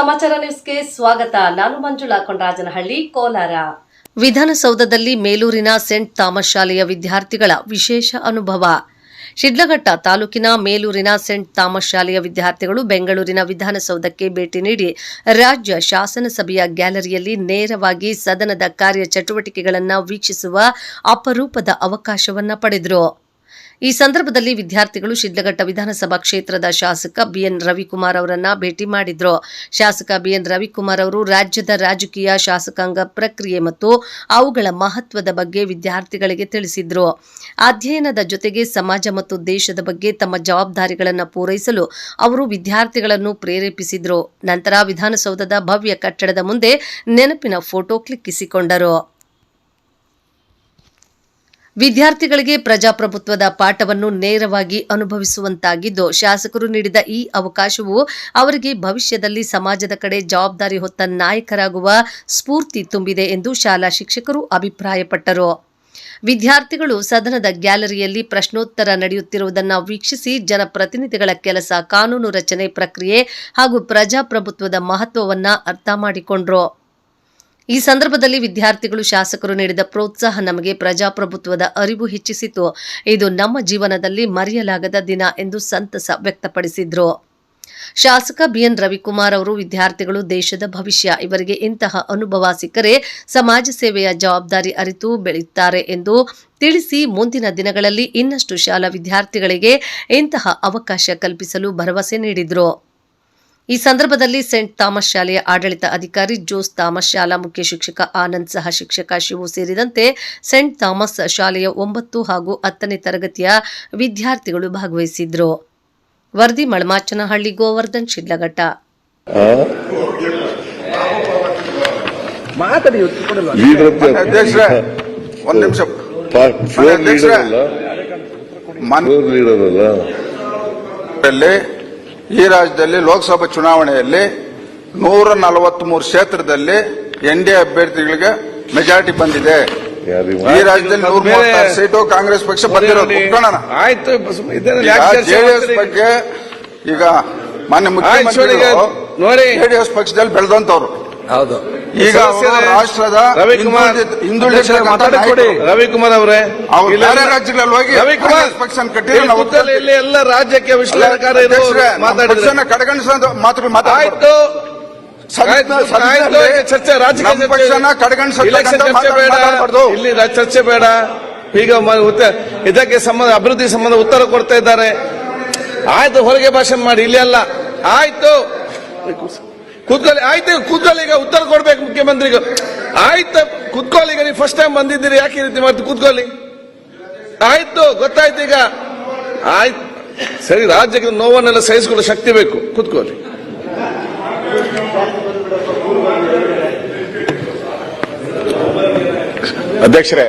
ಸಮಾಚಾರ ನ್ಯೂಸ್ಗೆ ಸ್ವಾಗತ. ನಾನು ಮಂಜುಳಾ ಕೊಂಡರಾಜನಹಳ್ಳಿ ಕೋಲಾರ. ವಿಧಾನಸೌಧದಲ್ಲಿ ಮೇಲೂರಿನ ಸೆಂಟ್ ಥಾಮಸ್ ಶಾಲೆಯ ವಿದ್ಯಾರ್ಥಿಗಳ ವಿಶೇಷ ಅನುಭವ. ಶಿಡ್ಲಘಟ್ಟ ತಾಲೂಕಿನ ಮೇಲೂರಿನ ಸೆಂಟ್ ಥಾಮಸ್ ಶಾಲೆಯ ವಿದ್ಯಾರ್ಥಿಗಳು ಬೆಂಗಳೂರಿನ ವಿಧಾನಸೌಧಕ್ಕೆ ಭೇಟಿ ನೀಡಿ ರಾಜ್ಯ ಶಾಸನಸಭೆಯ ಗ್ಯಾಲರಿಯಲ್ಲಿ ನೇರವಾಗಿ ಸದನದ ಕಾರ್ಯ ಚಟುವಟಿಕೆಗಳನ್ನು ವೀಕ್ಷಿಸುವ ಅಪರೂಪದ ಅವಕಾಶವನ್ನ ಪಡೆದರು. ಈ ಸಂದರ್ಭದಲ್ಲಿ ವಿದ್ಯಾರ್ಥಿಗಳು ಶಿಡ್ಲಘಟ್ಟ ವಿಧಾನಸಭಾ ಕ್ಷೇತ್ರದ ಶಾಸಕ ಬಿಎನ್ ರವಿಕುಮಾರ್ ಅವರನ್ನ ಭೇಟಿ ಮಾಡಿದ್ರು. ಶಾಸಕ ಬಿಎನ್ ರವಿಕುಮಾರ್ ಅವರು ರಾಜ್ಯದ ರಾಜಕೀಯ, ಶಾಸಕಾಂಗ ಪ್ರಕ್ರಿಯೆ ಮತ್ತು ಅವುಗಳ ಮಹತ್ವದ ಬಗ್ಗೆ ವಿದ್ಯಾರ್ಥಿಗಳಿಗೆ ತಿಳಿಸಿದ್ರು. ಅಧ್ಯಯನದ ಜೊತೆಗೆ ಸಮಾಜ ಮತ್ತು ದೇಶದ ಬಗ್ಗೆ ತಮ್ಮ ಜವಾಬ್ದಾರಿಗಳನ್ನು ಪೂರೈಸಲು ಅವರು ವಿದ್ಯಾರ್ಥಿಗಳನ್ನು ಪ್ರೇರೇಪಿಸಿದ್ರು. ನಂತರ ವಿಧಾನಸೌಧದ ಭವ್ಯ ಕಟ್ಟಡದ ಮುಂದೆ ನೆನಪಿನ ಫೋಟೋ ಕ್ಲಿಕ್ಕಿಸಿಕೊಂಡರು. ವಿದ್ಯಾರ್ಥಿಗಳಿಗೆ ಪ್ರಜಾಪ್ರಭುತ್ವದ ಪಾಠವನ್ನು ನೇರವಾಗಿ ಅನುಭವಿಸುವಂತಾಗಿದ್ದು, ಶಾಸಕರು ನೀಡಿದ ಈ ಅವಕಾಶವು ಅವರಿಗೆ ಭವಿಷ್ಯದಲ್ಲಿ ಸಮಾಜದ ಕಡೆ ಜವಾಬ್ದಾರಿ ಹೊತ್ತ ನಾಯಕರಾಗುವ ಸ್ಫೂರ್ತಿ ತುಂಬಿದೆ ಎಂದು ಶಾಲಾ ಶಿಕ್ಷಕರು ಅಭಿಪ್ರಾಯಪಟ್ಟರು. ವಿದ್ಯಾರ್ಥಿಗಳು ಸದನದ ಗ್ಯಾಲರಿಯಲ್ಲಿ ಪ್ರಶ್ನೋತ್ತರ ನಡೆಯುತ್ತಿರುವುದನ್ನು ವೀಕ್ಷಿಸಿ ಜನಪ್ರತಿನಿಧಿಗಳ ಕೆಲಸ, ಕಾನೂನು ರಚನೆ ಪ್ರಕ್ರಿಯೆ ಹಾಗೂ ಪ್ರಜಾಪ್ರಭುತ್ವದ ಮಹತ್ವವನ್ನು ಅರ್ಥ ಮಾಡಿಕೊಂಡ್ರು. ಈ ಸಂದರ್ಭದಲ್ಲಿ ವಿದ್ಯಾರ್ಥಿಗಳು ಶಾಸಕರು ನೀಡಿದ ಪ್ರೋತ್ಸಾಹ ನಮಗೆ ಪ್ರಜಾಪ್ರಭುತ್ವದ ಅರಿವು ಹೆಚ್ಚಿಸಿತು. ಇದು ನಮ್ಮ ಜೀವನದಲ್ಲಿ ಮರೆಯಲಾಗದ ದಿನ ಎಂದು ಸಂತಸ ವ್ಯಕ್ತಪಡಿಸಿದ್ರು. ಶಾಸಕ ಬಿಎನ್ ರವಿಕುಮಾರ್ ಅವರು, ವಿದ್ಯಾರ್ಥಿಗಳು, ದೇಶದ ಭವಿಷ್ಯ, ಇವರಿಗೆ ಇಂತಹ ಅನುಭವ ಸಿಕ್ಕರೆ ಸಮಾಜ ಸೇವೆಯ ಜವಾಬ್ದಾರಿ ಅರಿತು ಬೆಳೆಯುತ್ತಾರೆ ಎಂದು ತಿಳಿಸಿ ಮುಂದಿನ ದಿನಗಳಲ್ಲಿ ಇನ್ನಷ್ಟು ಶಾಲಾ ವಿದ್ಯಾರ್ಥಿಗಳಿಗೆ ಇಂತಹ ಅವಕಾಶ ಕಲ್ಪಿಸಲು ಭರವಸೆ ನೀಡಿದರು. ಈ ಸಂದರ್ಭದಲ್ಲಿ ಸೆಂಟ್ ಥಾಮಸ್ ಶಾಲೆಯ ಆಡಳಿತ ಅಧಿಕಾರಿ ಜೋಸ್ ಥಾಮಸ್ ಶಾಲಾ ಮುಖ್ಯ ಶಿಕ್ಷಕ ಆನಂದ್ ಸಹ ಶಿಕ್ಷಕ ಶಿವು ಸೇರಿದಂತೆ ಸೆಂಟ್ ಥಾಮಸ್ ಶಾಲೆಯ ಒಂಬತ್ತು ಹಾಗೂ ಹತ್ತನೇ ತರಗತಿಯ ವಿದ್ಯಾರ್ಥಿಗಳು ಭಾಗವಹಿಸಿದ್ರು. ವರದಿ ಮಳಮಾಚನಹಳ್ಳಿ ಗೋವರ್ಧನ್ ಶಿಡ್ಲಘಟ್ಟ. ಒಂದ್ ನಿಮಿಷ. ಮನ್ ಈ ರಾಜ್ಯದಲ್ಲಿ ಲೋಕಸಭಾ ಚುನಾವಣೆಯಲ್ಲಿ ನೂರ ನಲವತ್ಮೂರು ಕ್ಷೇತ್ರದಲ್ಲಿ ಎನ್ ಡಿ ಅಭ್ಯರ್ಥಿಗಳಿಗೆ ಮೆಜಾರಿಟಿ ಬಂದಿದೆ. ಈ ರಾಜ್ಯದಲ್ಲಿ ನೂರ ಮೂವತ್ತಾರು ಸೀಟು ಕಾಂಗ್ರೆಸ್ ಪಕ್ಷ ಬಂದಿರೋದು ಆಯ್ತು ಜೆಡಿಎಸ್ ಬಗ್ಗೆ ಈಗ ಮಾನ್ಯ ಮುಖ್ಯಮಂತ್ರಿ ಜೆಡಿಎಸ್ ಪಕ್ಷದಲ್ಲಿ ಬೆಳೆದಂತವ್ರು ಹೌದು. ಈಗ ರಾಷ್ಟ್ರದ ರವಿಕುಮಾರ್ ಹಿಂದುಳಿದ- ಮಾತಾಡಿಕೊಡಿ ರವಿಕುಮಾರ್ ಅವರೇ. ಅವ್ರು ಬೇರೆ ರಾಜ್ಯಗಳಲ್ಲಿ ಹೋಗಿ ರವಿಕುಮಾರ್ ಪಕ್ಷನ ನಾವು ಇಲ್ಲಿ ಎಲ್ಲ ರಾಜ್ಯಕ್ಕೆ ವಿಶ್ಲೇಷಣಕಾರರು ಮಾತಾಡಿದ್ರೆ ನಮ್ಮ ಮಾತಾಡಿದ್ರು. ಪಕ್ಷನ ಕಡೆಗಣಿಸೋ ಮಾತುಗಳು ಮಾತಾಡ್ಬಾರ್ದು. ಆಯ್ತು. ಸದನ- ಆಯ್ತು, ಸದನದಲ್ಲಿ ಆಯ್ತು, ಈಗ ಚರ್ಚೆ ರಾಜಕೀಯ ಪಕ್ಷನ ಮಾತಾಡ್ಬಾರ್ದು. ಇಲ್ಲಿ ಚರ್ಚೆ ಬೇಡ. ಈಗ ಇದಕ್ಕೆ ಸಂಬಂಧ ಅಭಿವೃದ್ಧಿ ಸಂಬಂಧ ಉತ್ತರ ಕೊಡ್ತಾ ಇದ್ದಾರೆ. ಆಯ್ತು ಹೊರಗೆ ಭಾಷಣ ಮಾಡಿ. ಇಲ್ಲಿ ಅಲ್ಲ. ಆಯ್ತು. ಕೂತ್ಕೊಳ್ಳಿ, ಆಯ್ತು, ಕೂತ್ಕೊಳ್ಳಿ, ಈಗ ಉತ್ತರ ಕೊಡ್ಬೇಕು ಮುಖ್ಯಮಂತ್ರಿಗೂ. ಆಯ್ತು, ಕೂತ್ಕೊಳ್ಳಿ, ಈಗ ನೀವು ಫಸ್ಟ್ ಟೈಮ್ ಬಂದಿದ್ದೀರಿ, ಯಾಕೆ ಈ ರೀತಿ ಮಾಡ್ತೀವಿ ಕೂತ್ಕೊಳ್ಳಿ. ಆಯ್ತು, ಗೊತ್ತಾಯ್ತು ಈಗ. ಆಯ್ತು. ಸರಿ, ರಾಜ್ಯಕ್ಕೆ ನೋವನ್ನೆಲ್ಲ ಸಹಿಸಿಕೊಳ್ಳೋ ಶಕ್ತಿ ಬೇಕು. ಕೂತ್ಕೊಳ್ಳಿ. ಅಧ್ಯಕ್ಷರೇ